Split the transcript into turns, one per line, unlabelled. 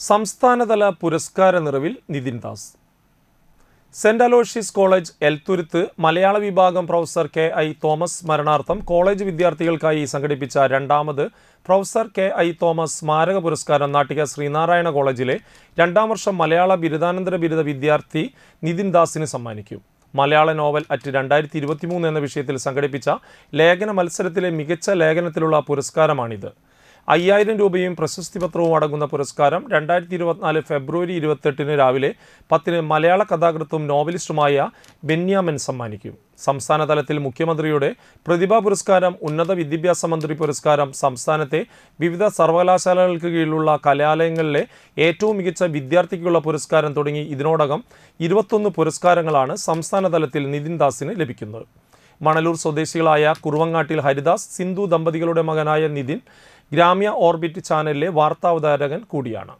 സംസ്ഥാനതല പുരസ്കാര നിറവിൽ Nithin Das. Saint Aloysius College Elthuruth Malayala വിഭാഗം പ്രൊഫസർ കെ ഐ തോമസ് സ്മരണാർത്ഥം കോളേജ് വിദ്യാർത്ഥികൾക്കായി സംഘടിപ്പിച്ച രണ്ടാമത് പ്രൊഫസർ കെ ഐ തോമസ് സ്മാരക പുരസ്കാരം നാട്ടിക ശ്രീനാരായണ കോളേജിലെ രണ്ടാം വർഷം മലയാള ബിരുദാനന്തര ബിരുദ വിദ്യാർത്ഥി നിതിൻ ദാസിന് സമ്മാനിക്കും. മലയാള നോവൽ അറ്റ് രണ്ടായിരത്തി ഇരുപത്തിമൂന്ന് എന്ന വിഷയത്തിൽ സംഘടിപ്പിച്ച ലേഖന മത്സരത്തിലെ മികച്ച ലേഖനത്തിലുള്ള പുരസ്കാരമാണിത്. അയ്യായിരം രൂപയും പ്രശസ്തി പത്രവും അടങ്ങുന്ന പുരസ്കാരം രണ്ടായിരത്തി ഇരുപത്തിനാല് ഫെബ്രുവരി ഇരുപത്തെട്ടിന് രാവിലെ പത്തിന് മലയാള കഥാകൃത്തും നോവലിസ്റ്റുമായ ബെന്യാമൻ സമ്മാനിക്കും. സംസ്ഥാന തലത്തിൽ മുഖ്യമന്ത്രിയുടെ പ്രതിഭാ പുരസ്കാരം ഉന്നത വിദ്യാഭ്യാസ മന്ത്രി പുരസ്കാരം സംസ്ഥാനത്തെ വിവിധ സർവകലാശാലകൾക്ക് കീഴിലുള്ള കലാലയങ്ങളിലെ ഏറ്റവും മികച്ച വിദ്യാർത്ഥിക്കുള്ള പുരസ്കാരം തുടങ്ങി ഇതിനോടകം ഇരുപത്തൊന്ന് പുരസ്കാരങ്ങളാണ് സംസ്ഥാന തലത്തിൽ നിതിൻ ദാസിന് ലഭിക്കുന്നത്. മണലൂർ സ്വദേശികളായ കുറുവങ്ങാട്ടിൽ ഹരിദാസ് സിന്ധു ദമ്പതികളുടെ മകനായ നിതിൻ ഗ്രാമ്യ ഓർബിറ്റ് ചാനലിലെ വാർത്താവതാരകൻ കൂടിയാണ്